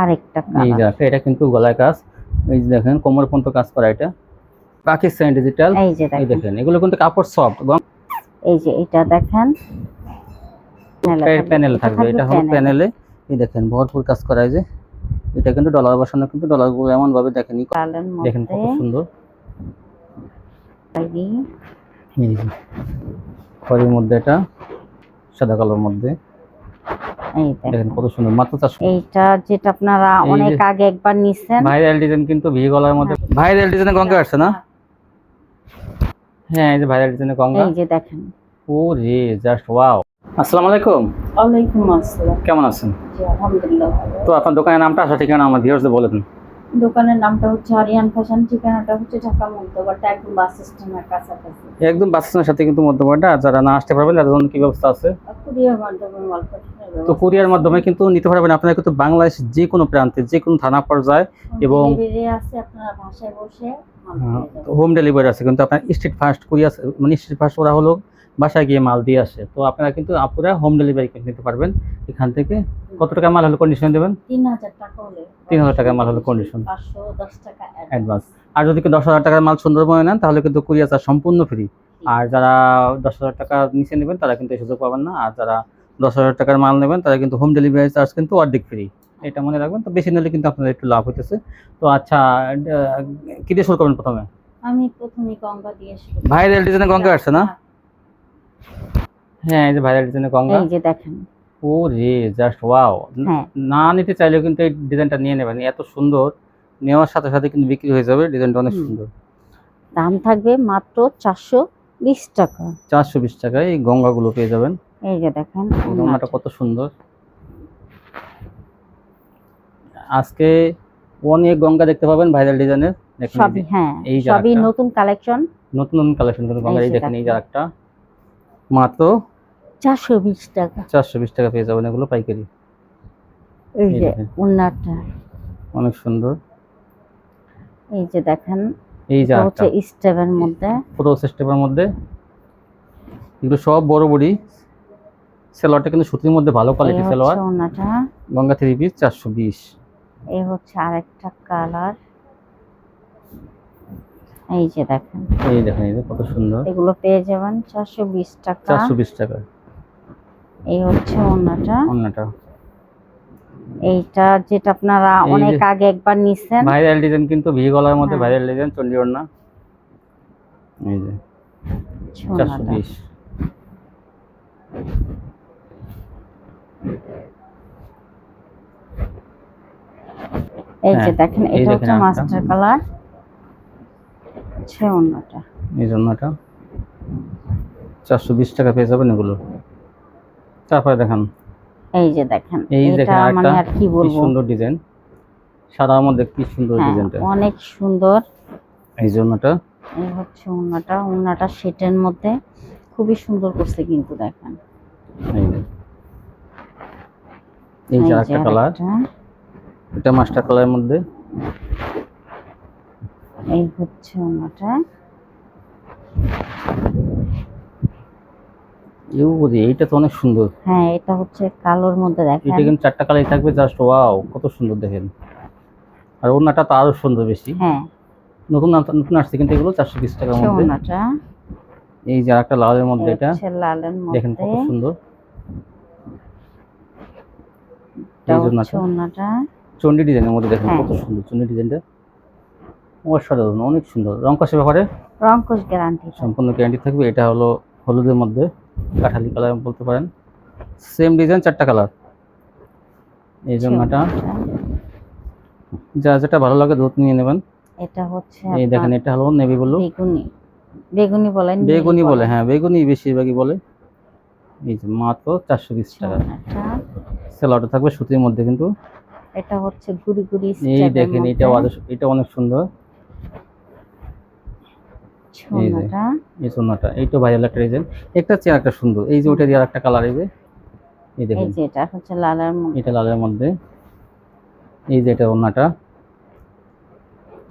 আরেকটা এই কালার এটা কিন্তু গলায় কাজ। এই যে দেখেন কোমর পর্যন্ত কাজ করা এটা। পাকিস্তানি ডিজিটাল এই যে দেখেন। এগুলো কিন্তু কাপড় সফট এই যে এটা দেখেন। প্যানেল থাকবে। এটা হলো। প্যানেলে এই দেখেন ভরপুর কাজ করা এই যে। এটা কিন্তু ডলার বসানো কিন্তু ডলারগুলো এমন ভাবে দেখেন দেখেন কত সুন্দর। খয়েরির মধ্যে এটা সাদা কালোর মধ্যে। দেখেন দেখেন কত সুন্দর মাত্র চারশো এইটা যেটা আপনারা অনেক আগে একবার নিছেন। ভাইরাল ডিজাইন কিন্তু ভি গলার মধ্যে। ভাইরাল ডিজাইনে গঙ্গা আসছে না? হ্যাঁ এই যে ভাইরাল ডিজাইনে গঙ্গা। এই যে দেখেন। ও রে জাস্ট ওয়াও। আসসালামু আলাইকুম। ওয়ালাইকুম আসসালাম। কেমন আছেন? জি আলহামদুলিল্লাহ তো আপনার দোকানের নামটা আসা ঠিকানা আমার ভিউয়ার্সদের বলে দিন। দোকানের নামটা হচ্ছে আরিয়ান ফ্যাশন ঠিকানাটা হচ্ছে ঢাকা মধ্যবারটা একদম বাস স্ট্যান্ডের কাছাকাছি। একদম বাস স্ট্যান্ডের সাথে কিন্তু আর যারা না আসতে পারবেন তাদের জন্য কি ব্যবস্থা আছে? কুরিয়ার মাধ্যমে মাল তো কুরিয়ার মাধ্যমে কিন্তু নিতে পারবেন আপনারা কিন্তু বাংলাদেশ যে কোনো প্রান্তে যে কোনো থানা পর্যায়ে এবং- ডেলিভারি আছে আপনারা ভাষায় বসে। হোম ডেলিভারি আছে কিন্তু আপনার স্ট্রিট ফাস্ট কুরিয়ার মানে স্ট্রিট ফাস্ট ওরা হলো বাসায় গিয়ে মাল দিয়ে আসে। তো আপনারা কিন্তু আপনারা হোম ডেলিভারি নিতে পারবেন এখান থেকে। কত টাকা মাল হলে কন্ডিশন দেবেন? তিন হাজার টাকা হলে। তিন হাজার টাকার মাল হলে কন্ডিশন পাঁচশো দশ টাকা অ্যাডভান্স আর যদি দশ হাজার টাকার মাল সুন্দরবনে নেন তাহলে কিন্তু কুরিয়ার চার্জ সম্পূর্ণ ফ্রি আর যারা দশ হাজার টাকা নিচে নেবেন তারা কিন্তু এই সুযোগ পাবেন না। আর যারা দশ হাজার টাকার মাল নেবেন তারা কিন্তু হোম ডেলিভারি চার্জ কিন্তু অর্ধেক ফ্রি এটা মনে রাখবেন। তো বেশি নিলে কিন্তু আপনাদের একটু লাভ হইতেছে। তো আচ্ছা কি দিয়ে শুরু করবেন প্রথমে? আমি প্রথমে গঙ্গা দিয়ে শুরু ভাইরাল ডিজাইনে গঙ্গা আসছে না? হ্যাঁ এই যে ভাইরাল ডিজাইনে গঙ্গা। এই যে দেখেন। ও রে জাস্ট ওয়াও। না নিতে চাইলেও কিন্তু এই ডিজাইনটা নিয়ে নেবেন। এত সুন্দর। নেওয়ার সাথে সাথে কিন্তু বিক্রি হয়ে যাবে। ডিজাইনটা অনেক সুন্দর। দাম থাকবে মাত্র চারশো বিশ টাকা। চারশো বিশ টাকায় এই গঙ্গাগুলো পেয়ে যাবেন। এই যে দেখেন গঙ্গাটা কত সুন্দর। আজকে অনেক গঙ্গা দেখতে পাবেন ভাইরাল ডিজাইনের সবই হ্যাঁ এই সবই নতুন কালেকশন নতুন নতুন কালেকশন কিন্তু গঙ্গা এই এই দেখেন এই যে একটা মাত্র চারশো বিশ টাকা। চারশো বিশ টাকা পেয়ে যাবেন এগুলো পাইকারি। এই যে দেখেন। অনেক সুন্দর। এই যে দেখেন এই যে হচ্ছে স্টেপের মধ্যে। পুরো সিস্টেমের মধ্যে। এগুলো সব বড় বড়ি। সেলোয়ারটা কিন্তু সুতির মধ্যে ভালো কোয়ালিটি সেলোয়ার। উন্নাটা গঙ্গা থ্রি পিস চারশো বিশ। এই হচ্ছে আরেকটা কালার। এই যে দেখেন। এই দেখেন এই কত সুন্দর। এগুলো পেয়ে যাবেন চারশো বিশ টাকা। চারশো বিশ টাকা। এই হচ্ছে ওনাটা অন্যটা এইটা যেটা আপনারা অনেক আগে একবার নিছেন। ভাইরাল ডিজাইন কিন্তু ভি গলার মধ্যে হ্যাঁ। ভাইরাল ডিজাইন চন্ডিগড় না এই যে চারশো ওনাটা। বিশ। এই যে হ্যাঁ, দেখেন এটা হচ্ছে মাস্টার কালার। হচ্ছে ওনাটা এই চারশো বিশ টাকা পেয়ে যাবেন এগুলো। তারপরে দেখান। এই যে দেখেন এই এটা দেখেন মানে আর কি কি বলব? সুন্দর ডিজাইন। সাদার মধ্যে কি সুন্দর হ্যাঁ, ডিজাইনটা। অনেক সুন্দর। এই জন্যটা এই হচ্ছে ওনাটা ওনাটা সেটের মধ্যে খুবই সুন্দর করছে কিন্তু দেখেন। এই যে। এই যে একটা কালার। এটা মাস্টার কালারের মধ্যে। এই হচ্ছে ওনাটা। ইউ রে, এইটা তো অনেক সুন্দর। হ্যাঁ এটা হচ্ছে কালোর মধ্যে দেখেন। এটা কিন্তু চারটা কালারই থাকবে জাস্ট ওয়াও কত সুন্দর দেখেন। আর ওনাটা তো আরও সুন্দর বেশি। হ্যাঁ। নতুন নতুন আসছে কিন্তু এগুলো চারশো বিশ টাকার মধ্যে। ওনাটা এই যে একটা লালের মধ্যে এটা। লালের দেখেন কত সুন্দর। এই ওনাটা চন্ডি ডিজাইনের মধ্যে দেখেন হ্যাঁ। কত সুন্দর চন্ডি ডিজাইনটা। অসাধারণ অনেক সুন্দর রং কষে ব্যাপারে। রংকশ গ্যারান্টি সম্পূর্ণ গ্যারান্টি থাকবে এটা হলো হলুদের মধ্যে। কাঠালি কালার বলতে পারেন। সেম ডিজাইন চারটা কালার। এই জন্যটা যা যেটা ভালো লাগে দুধ নিয়ে নেবেন। এটা হচ্ছে এই দেখেন এটা হলো নেভি ব্লু বেগুনি। বেগুনি বলেন বেগুনি বলে। হ্যাঁ বেগুনি বেশিরভাগই বলে। এই যে মাত্র চারশো বিশ টাকা। ওনাটা। সেলাটা থাকবে সুতির মধ্যে কিন্তু। এটা হচ্ছে গুড়ি গুড়ি এই দেখেন এটা এটা অনেক সুন্দর। এই যে। ওনাটা এই সোনাটা এইটা ভাইরাল একটা ডিজাইন একটা চেয়ার একটা সুন্দর। এই যে ওইটা দিয়ে একটা কালার এই যে এই দেখেন। এটা হচ্ছে লালের মধ্যে। এটা লালের মধ্যে। এই যে এটা ওনাটা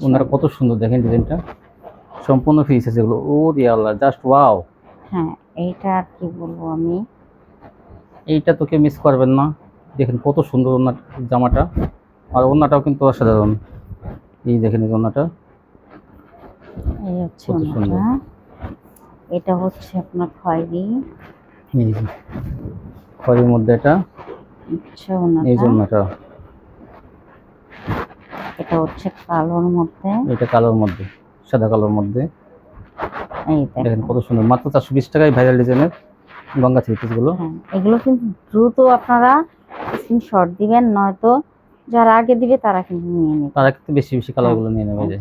ওনাটা কত সুন্দর দেখেন ডিজাইনটা। সম্পূর্ণ ফিস আছে এগুলো। ও রিয়া আল্লাহ জাস্ট ওয়াও হ্যাঁ এইটা আর কি বলব আমি? এইটা তোকে মিস করবেন না। দেখেন কত সুন্দর ওনার জামাটা। আর ওনাটাও কিন্তু অসাধারণ। এই দেখেন এই ওনাটা এই হচ্ছে ওনাটা এটা হচ্ছে আপনার খয়েরি। খড়ির মধ্যে এটা হচ্ছে এই ওনাটা ওনাটা। এটা হচ্ছে কালোর মধ্যে। এটা কালোর মধ্যে সাদা কালোর মধ্যে। এই দেখেন। দেখেন কত সুন্দর মাত্র চারশো বিশ টাকায় ভাইরাল ডিজাইনের গঙ্গা থ্রি পিসগুলো হ্যাঁ এগুলো কিন্তু দ্রুত আপনারা স্ক্রিনশট দিবেন নয়তো যারা আগে দিবে তারা কিন্তু নিয়ে নেবে। তারা কিন্তু বেশি বেশি কালারগুলো নিয়ে নেবে এই যে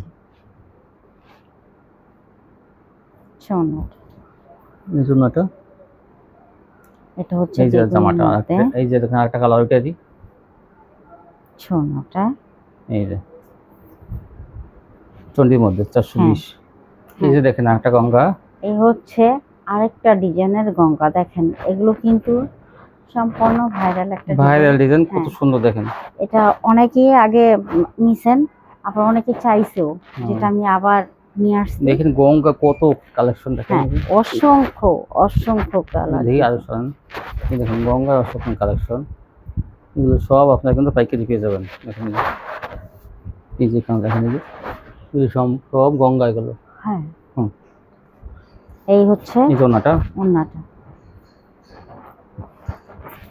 হচ্ছে এই এটা হচ্ছে এই যে জামাটা এই যে দেখেন আরেকটা কালার ওইটারই হচ্ছে ওনাটা এই যে। চন্ডির মধ্যে চারশো বিশ। এই যে দেখেন আরেকটা গঙ্গা। এই হচ্ছে আরেকটা ডিজাইনের গঙ্গা দেখেন। এগুলো কিন্তু সম্পূর্ণ ভাইরাল একটা ভাইরাল ডিজাইন ডিজাইন কত হ্যাঁ। সুন্দর দেখেন। এটা অনেকেই আগে নিছেন আবার অনেকে চাইছেও। যেটা আমি আবার নিয়ে আসছি। দেখেন গঙ্গা কত কালেকশন দেখেন। হ্যাঁ অসংখ্য অসংখ্য কালার দেখি আরও শোনেন দেখুন গঙ্গার অসংখ্য কালেকশন এগুলো সব আপনারা কিন্তু পাইকারি পেয়ে যাবেন। দেখেন। এই যে এখানে দেখেন এই সব সব গঙ্গা এগুলো। হ্যাঁ। হুম। এই হচ্ছে এই জন্যটা ওন্নাটা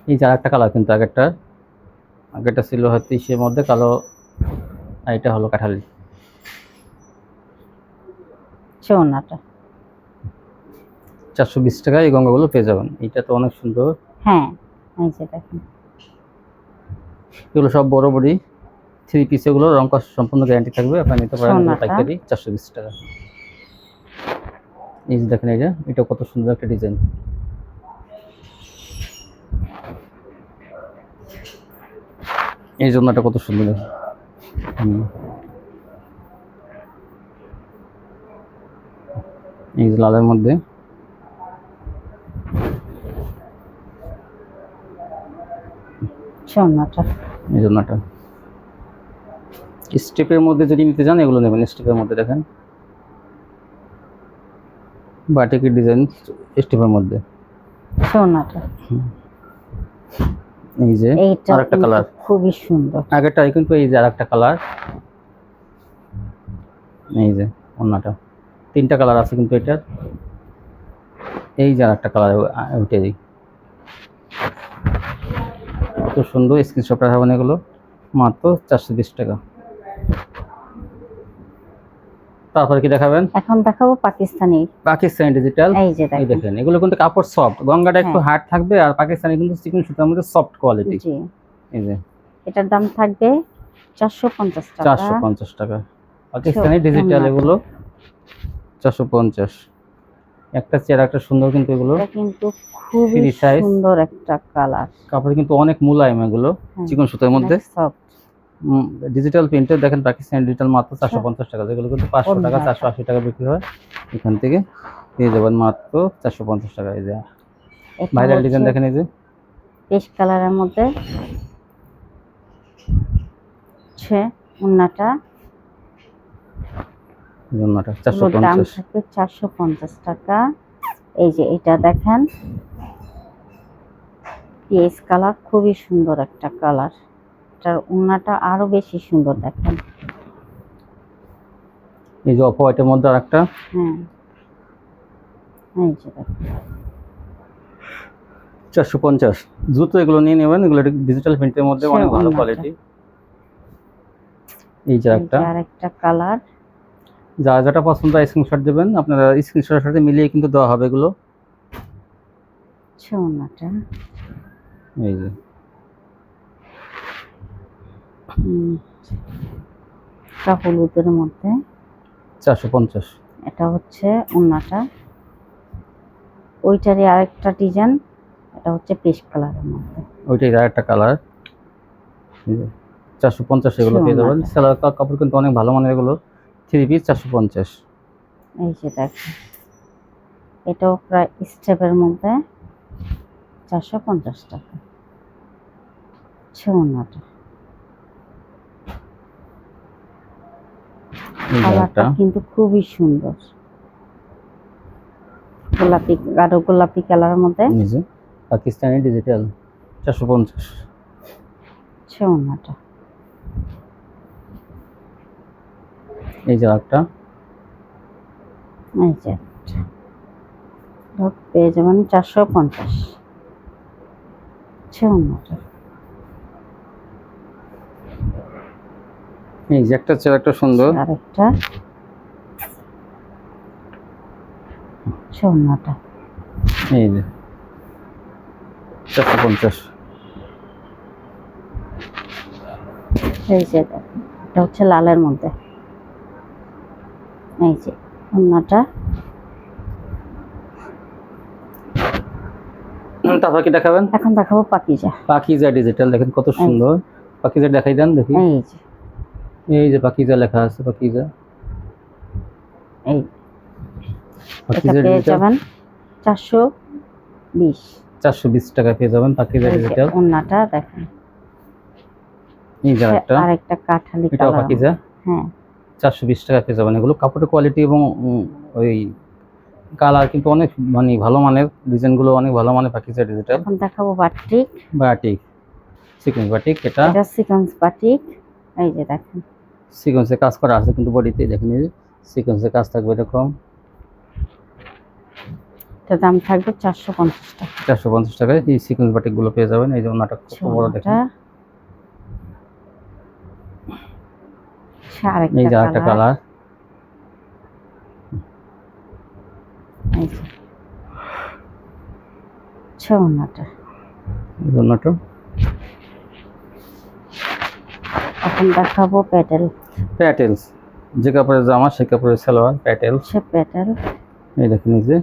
এই যে আরেকটা কালার কিন্তু আগেরটা আগেরটা ছিল হয়তো ইসের মধ্যে কালো আর এটা হলো কাঠালি। হচ্ছে ওন্নাটা চারশো বিশ টাকায় এই গঙ্গাগুলো পেয়ে যাবেন। এটা তো অনেক সুন্দর। হ্যাঁ এই যে দেখেন। এগুলো সব বড় বড়ি থ্রি পিস এগুলো রং কস সম্পূর্ণ গ্যারান্টি থাকবে। আপনি নিতে পারেন পাইকারি চারশো বিশ টাকা। এই যে দেখেন এই যে এটা কত সুন্দর একটা ডিজাইন। এই জন্য এটা কত সুন্দর। হুম। এই লালের মধ্যে। এই স্টেপের মধ্যে যদি নিতে চান এগুলো নেবেন স্টেপের মধ্যে দেখেন। বাটিকের ডিজাইন স্টেপের মধ্যে। এই যে আরেকটা কালার। খুবই সুন্দর। আগেরটা কিন্তু এই যে আরেকটা কালার। এই যে অন্যটা তিনটা কালার আছে কিন্তু এটার। এই যে আরেকটা কালার ওইটারই কত সুন্দর স্ক্রিনশট রাখবেন এগুলো। মাত্র চারশো বিশ টাকা। তারপর কি দেখাবেন? এখন দেখাবো পাকিস্তানি। পাকিস্তানি ডিজিটাল এই যে দেখেন। এগুলো কিন্তু কাপড় সফট গঙ্গাটা একটু হ্যাঁ। হার্ড থাকবে আর পাকিস্তানি কিন্তু চিকন সুতার মধ্যে সফট কোয়ালিটি জি। এই যে। এটার দাম থাকবে চারশো পঞ্চাশ টাকা। চারশো পঞ্চাশ টাকা। পাকিস্তানি ডিজিটাল এগুলো। চারশো পঞ্চাশ। একটা চেয়ার একটা সুন্দর কিন্তু এগুলো। কিন্তু খুবই সুন্দর একটা কালার কাপড় কিন্তু অনেক মোলায়েম এগুলো হ্যাঁ, চিকন সুতার মধ্যে। ডিজিটাল প্রিন্টের দেখেন পাকিস্তানি ডিজিটাল মাত্র চারশো পঞ্চাশ টাকা। যেগুলো কিন্তু পাঁচশো টাকা চারশো আশি টাকা বিক্রি হয়। এখান থেকে পেয়ে যাবেন মাত্র চারশো পঞ্চাশ টাকা এই যে। ভাইরাল ডিজাইন দেখেন এই যে। পেস্ট কালারের মধ্যে হচ্ছে উন্নাটা। জন্যটা চারশো এগুলোর দাম পঞ্চাশ। থাকবে চারশো পঞ্চাশ টাকা। এই যে এটা দেখেন। পেস্ট কালার খুবই সুন্দর একটা কালার। এটার উন্নাটা আরও বেশি সুন্দর দেখেন। এই যে অফ হোয়াইটের মধ্যে আর একটা হ্যাঁ। এই যে দেখেন। চারশো পঞ্চাশ। দ্রুত এগুলো নিয়ে নেবেন। এগুলো ডিজিটাল প্রিন্টের মধ্যে অনেক ভালো কোয়ালিটি এই যে একটা যে আরেকটা কালার। যা যেটা পছন্দ স্ক্রিনশট দেবেন। আপনারা স্ক্রিনশটের সাথে মিলিয়ে কিন্তু দেওয়া হবে এগুলো। এই যে। মধ্যে। চারশো পঞ্চাশ। এটা হচ্ছে ওইটারই আরেকটা ডিজাইন এটা হচ্ছে পেস্ট কালারের মধ্যে। ওইটাই আর একটা কালার চারশো পঞ্চাশ এগুলো পেয়ে যাবেন। সেলার কাপড় কিন্তু অনেক ভালো মানের এগুলো। থ্রি পিস চারশো পঞ্চাশ। এই যে দেখেন এটাও প্রায় স্টেপের মধ্যে চারশো পঞ্চাশ টাকা যে কালারটা কিন্তু খুবই সুন্দর। গোলাপি গাঢ় গোলাপি কালারের মধ্যে পাকিস্তানি ডিজিটাল চারশো পঞ্চাশ। হচ্ছে উন্নাটা এই যে একটা এই যে। এটা পেয়ে যাবেন চারশো পঞ্চাশ। আচ্ছা এই যে একটা চেয়ার একটা সুন্দর। আরেকটা। অন্যটা এই যে চারশো পঞ্চাশ। এই যে এটা হচ্ছে লালের মধ্যে। এই যে অন্যটা। তারপর কি দেখাবেন? এখন দেখাবো পাকিজা। পাকিজা ডিজিটাল দেখেন কত সুন্দর। পাকিজা দেখাই দেন দেখি। এই যে। এই যে পাকিজা লেখা আছে পাকিজা। এই। পাকিজা ডিজিটাল যাবেন চারশো বিশ। চারশো বিশ টাকা পেয়ে যাবেন পাকিজা ডিজিটাল অন্যটা দেখেন। এই যে একটা আরেকটা কাঠালি পাকিজা? হ্যাঁ। চারশো বিশ টাকা পেয়ে যাবেন এগুলো কাপড়ের কোয়ালিটি এবং ওই কালার কিন্তু অনেক মানে ভালো মানের ডিজাইনগুলো অনেক ভালো মানের পাকিজা ডিজিটাল এখন দেখাবো বাটিক বাটিক সিকোয়েন্স বাটিক এটা এটা সিকোয়েন্স বাটিক এই যে দেখেন। সিকোয়েন্সে কাজ করা আছে কিন্তু বডিতে দেখেন এই সিকোয়েন্সে কাজ থাকবে এরকম। এটা দাম থাকবে চারশো পঞ্চাশ টাকা। চারশো পঞ্চাশ টাকায় এই সিকোয়েন্স বাটিকগুলো পেয়ে যাবেন। এই যে ওনাটা বড় দেখেন ছোটটা আচ্ছা, এই যে আরেকটা আরেকটা কালার এখন দেখাবো প্যাটেল। প্যাটেলস। যে কাপড়ের জামা সে কাপড়ের সালোয়ার প্যাটেল। এই দেখেন এই যে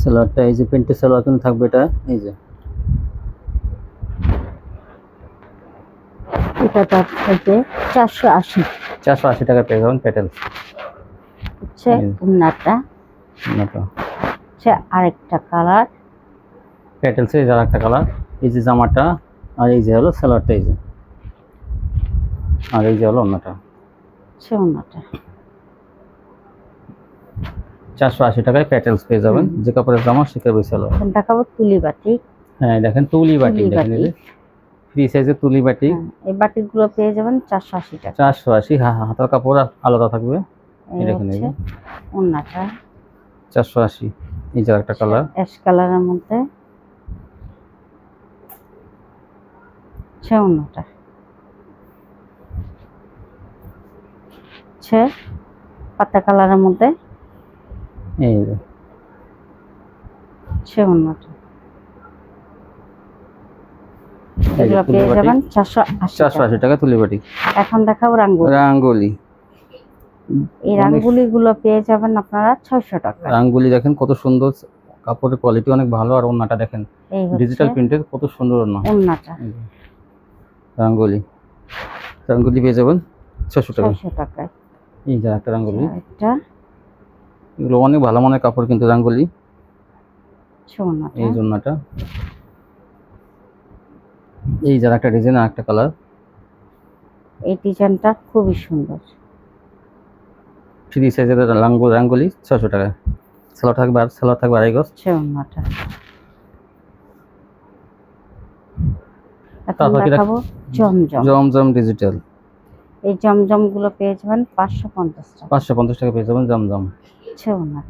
সালোয়ারটা এই যে প্যান্টের সালোয়ার কিন্তু থাকবে এটা এই যে। এটা থেকে চারশো আশি। চারশো আশি টাকা পেয়ে যাবেন প্যাটেলস হচ্ছে। উন্নাটা। হচ্ছে আরেকটা কালার। প্যাটেলসে এই যে আর একটা কালার। এই যে জামাটা আর এই যে হলো সালোয়ারটা এই যে। আর এই যে হলো অন্যটা হচ্ছে উন্নাটা। চারশো আশি টাকায় প্যাটেলস পেয়ে যাবেন। যে কাপড়ের জামা সে কাপড়ের সালোয়ার। দেখাবো তুলি বাটিক হ্যাঁ দেখেন তুলি বাটি দেখেন। ফ্রি সাইজের তুলি বাটি। এই বাটিকগুলো পেয়ে যাবেন চারশো আশি টাকা। চারশো আশি হ্যাঁ হ্যাঁ, হাতার কাপড় আলাদা থাকবে। এই দেখেন এই হচ্ছে উন্নাটা চারশো আশি এই যে একটা কালার অ্যাশ কালারের মধ্যে। উন্নাটা হচ্ছে পাতা কালারের মধ্যে। এই যে। হচ্ছে উন্নাটা এই যে এগুলো পেয়ে যাবেন চারশো আশি চারশো টাকা। আশি টাকা তুলি বাটি এখন দেখাবো রাঙ্গুলি। রাঙ্গুলি। এই অনেক- রাঙ্গুলি গুলো পেয়ে যাবেন আপনারা ছয়শো টাকা। রাঙ্গুলি দেখেন কত সুন্দর কাপড়ের কোয়ালিটি অনেক ভালো আর ওন্নাটা দেখেন। ডিজিটাল প্রিন্টের কত সুন্দর ওন্না রাঙ্গুলি। রাঙ্গুলি পেয়ে যাবেন ছশো টাকা। ছয়শো টাকায়। এই যে একটা রাঙ্গুলি। এগুলো অনেক ভালো মানের কাপড় কিন্তু রাঙ্গুলি। এই জন্যটা এই যার একটা ডিজাইন আর একটা কালার এই ডিজাইনটা খুবই সুন্দর। থ্রি সাইজের রাঙ্গু রাঙ্গুলি ছশো টাকা। সেলো থাকবে আর সেলো থাকবে আড়াই গজ। তারপর কি জমজম। জমজম ডিজিটাল এই জমজমগুলো পেয়ে যাবেন পাঁচশো পঞ্চাশ টাকা। পাঁচশো পঞ্চাশ টাকা পেয়ে যাবেন জমজম।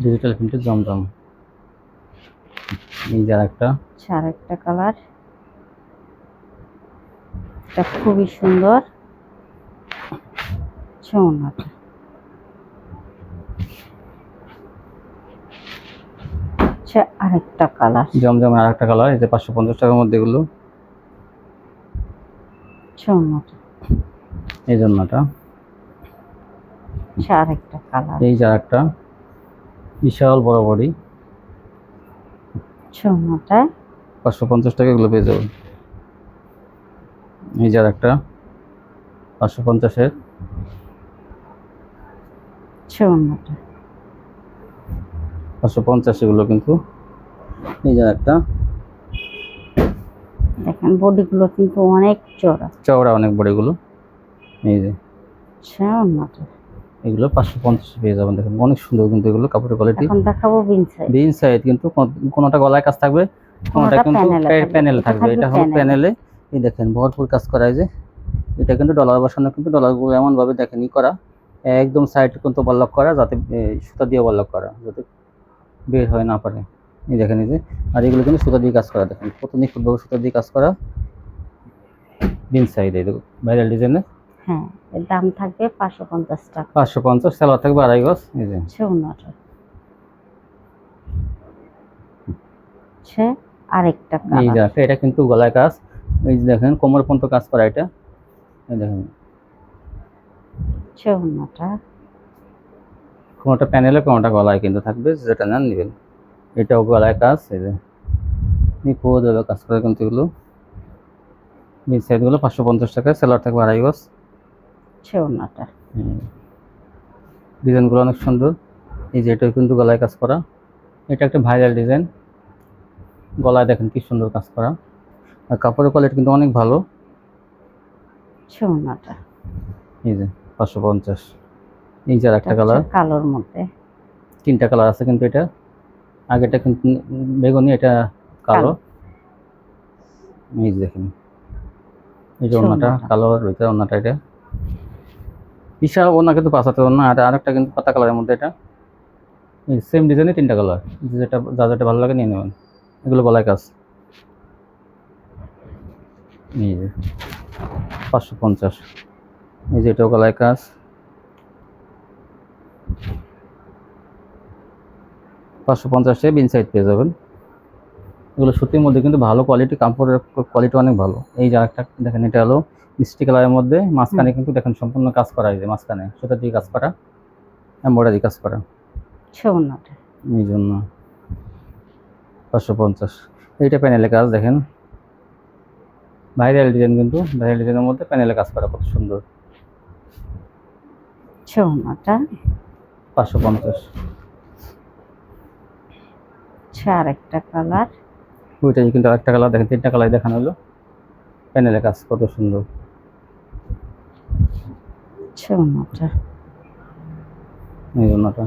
ডিজিটাল প্রিন্টের জমজম। এই যার একটা। আচ্ছা আরেকটা কালার এটা খুবই সুন্দর। ছৌনাটা আচ্ছা আরেকটা কালার। জমজম আরেকটা কালার এই যে পাঁচশো পঞ্চাশ টাকার মধ্যে এগুলো। ছৌনাটা এই জন্যটা আচ্ছা আরেকটা কালার। এই যার একটা বিশাল বড় বড়ি ছৌনাটা পাঁচশো পঞ্চাশ টাকা এগুলো পেয়ে যাবেন। এই যার একটা পাঁচশো পঞ্চাশের। পাঁচশো পঞ্চাশ এগুলো কিন্তু। এই যার একটা দেখেন বডিগুলো কিন্তু অনেক চড়া চওড়া অনেক বড় এগুলো এই যে। এগুলো পাঁচশো পঞ্চাশ পেয়ে যাবেন দেখেন। অনেক সুন্দর কিন্তু এগুলো কাপড়ের কোয়ালিটি এখন দেখাবো বিনসাই বিন সাইড কিন্তু কোনোটা গলায় কাজ থাকবে কোনোটা কিন্তু প্যানেলে থাকবে। এটা হলো প্যানেলে। এই দেখেন ভরপুর কাজ করা যে। এটা কিন্তু ডলার বসানো কিন্তু ডলারগুলো এমন ভাবে দেখেন ই করা। একদম সাইড কিন্তু ওভারলক করা যাতে সুতা দিয়ে ওভারলক করা যাতে বের হয়ে না পারে। এই দেখেন এই যে আর এগুলো কিন্তু সুতা দিয়ে কাজ করা দেখেন। কত নিখুঁতভাবে সুতা দিয়ে কাজ করা। বিন সাইড এই দেখো ভাইরাল ডিজাইনে হ্যাঁ এর দাম থাকবে পাঁচশো পঞ্চাশ টাকা। পাঁচশো পঞ্চাশ সালোয়ার থাকবে আড়াই গজ এই যে। হচ্ছে আরেকটা এই একটা, এটা কিন্তু গলায় কাজ। এই যে দেখেন কোমর পর্যন্ত কাজ করা এটা। এই দেখেন। অন্যটা কোনোটা প্যানেলে কোনোটা গলায় কিন্তু থাকবে যেটা নেন নেবেন। এটাও গলায় কাজ এই যে। নিখুঁতভাবে কাজ করে কিন্তু এগুলো। এই সাইডগুলো পাঁচশো পঞ্চাশ টাকা সেলার থাকবে আড়াই গজ। অন্যটা ডিজাইনগুলো অনেক সুন্দর। এই যে এটাও কিন্তু গলায় কাজ করা। এটা একটা ভাইরাল ডিজাইন গলায় দেখেন কি সুন্দর কাজ করা। আর কাপড়ের কোয়ালিটি কিন্তু অনেক ভালো। অন্যটা এই যে পাঁচশো পঞ্চাশ। এই যে একটা কালার কালোর মধ্যে। তিনটা কালার আছে কিন্তু এটা। আগেটা কিন্তু বেগুনি এটা কালো। এই যে দেখেন। এই যে ওনাটা। কালো আর ভিতরে ওনাটা এটা। বিশাল ওনা কিন্তু পাঁচাতে ওনা আর আরেকটা কিন্তু পাতা কালারের মধ্যে এটা। এই সেম ডিজাইনে তিনটা কালার যেটা যা যেটা ভালো লাগে নিয়ে নেবেন। এগুলো গলায় কাজ। এই যে পাঁচশো পঞ্চাশ। এই যে এটাও গলায় কাজ। পাঁচশো পঞ্চাশে বিন সাইড পেয়ে যাবেন। এগুলো সুতির মধ্যে কিন্তু ভালো কোয়ালিটি কাপড়ের কোয়ালিটি অনেক ভালো। এই যে আরেকটা দেখেন এটা হলো মিষ্টি কালারের মধ্যে। মাঝখানে কিন্তু দেখেন সম্পূর্ণ কাজ করা যে মাঝখানে। সুতা দিয়ে কাজ করা এম্বয়ডারি কাজ করা। এই জন্য পাঁচশো পঞ্চাশ। এইটা প্যানেলে কাজ দেখেন। ভাইরাল ডিজাইন কিন্তু ভাইরাল ডিজাইনের মধ্যে প্যানেলে কাজ করা কত সুন্দর। অন্যটা পাঁচশো পঞ্চাশ। হচ্ছে আরেকটা কালার ওইটাই কিন্তু আরেকটা কালার দেখেন তিনটা কালার দেখানো হলো। প্যানেলে কাজ কত সুন্দর। অন্যটা এই জন্যটা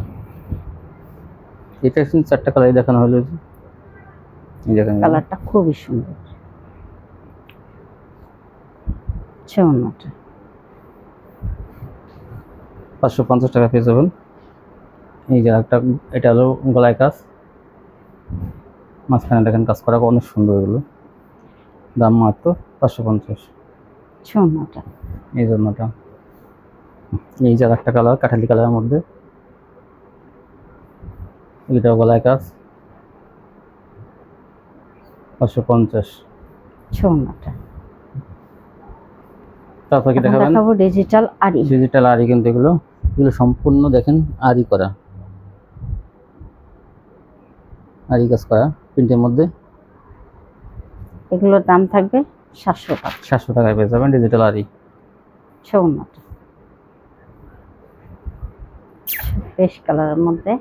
এটা চারটা কালার দেখানো হলো। এই দেখেন। কালারটা খুবই সুন্দর। হচ্ছে অন্যটা পাঁচশো পঞ্চাশ টাকা পেয়ে যাবেন এই যে একটা এটা হলো গলায় কাজ। মাঝখানে দেখেন কাজ করা অনেক সুন্দর এগুলো। দাম মাত্র পাঁচশো পঞ্চাশ। অন্যটা এই জন্যটা এই যে একটা কালার কাঠালি কালারের মধ্যে। এটাও গলায় কাজ। পাঁচশো পঞ্চাশ। অন্যটা তারপর কি দেখাবেন? দেখাবো ডিজিটাল আরি ডিজিটাল আরি কিন্তু এগুলো এগুলো সম্পূর্ণ দেখেন আরি করা। আরি কাজ করা প্রিন্টের মধ্যে। এগুলোর দাম থাকবে সাতশো টাকা। সাতশো টাকায় পেয়ে যাবেন ডিজিটাল আরি অন্যটা বেশ কালারের মধ্যে।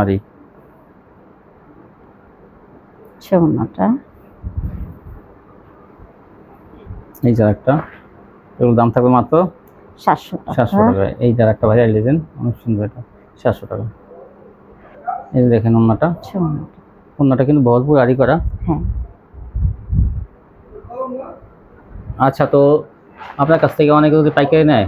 আরি হচ্ছে অন্যটা এই যে একটা এগুলোর দাম থাকবে মাত্র সাতশো সাতশো টাকা। এই যে একটা ভাইরাল ডিজাইন অনেক সুন্দর এটা। সাতশো টাকা। এই দেখেন হচ্ছে অন্যটা অন্যটা কিন্তু বহরপুর আরি করা। হ্যাঁ। আচ্ছা তো আপনার কাছ থেকে অনেকে যদি পাইকারি নেয়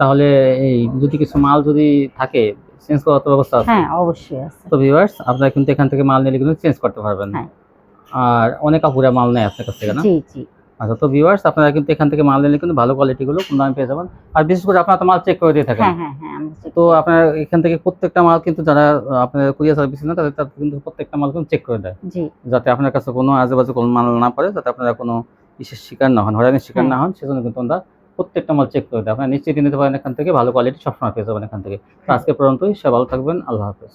তাহলে এই যদি কিছু মাল যদি থাকে চেঞ্জ করার তো ব্যবস্থা আছে। হ্যাঁ অবশ্যই আছে। তো ভিউয়ার্স আপনারা কিন্তু এখান থেকে মাল নিলে কিন্তু চেঞ্জ করতে পারবেন। হ্যাঁ। আর অনেক কাপুরা মাল নেয় আপনার কাছ থেকে না? জি জি। আচ্ছা তো ভিউয়ার্স আপনারা কিন্তু এখান থেকে মাল নিলে কিন্তু ভালো কোয়ালিটিগুলো কম দামে পেয়ে যাবেন। আর বিশেষ করে আপনারা তো মাল চেক করে দিয়ে থাকেন। হ্যাঁ হ্যাঁ হ্যাঁ তো আপনার এখান থেকে প্রত্যেকটা মাল কিন্তু যারা আপনার কুরিয়ার সার্ভিস না তাদের তাদের কিন্তু প্রত্যেকটা মাল কিন্তু চেক করে দেয়। জি। যাতে আপনার কাছে কোনো আজেবাজে কোনো মাল না পড়ে যাতে আপনারা কোনো বিশেষ শিকার না হন হয়রানির শিকার। না হন সেজন্য কিন্তু আমরা প্রত্যেকটা মাল চেক করে দেয় আপনারা নিশ্চিত নিতে পারেন এখান থেকে ভালো কোয়ালিটি সবসময় পেয়ে যাবেন এখান থেকে। আজকে পর্যন্তই সে ভালো থাকবেন আল্লাহ হাফেজ।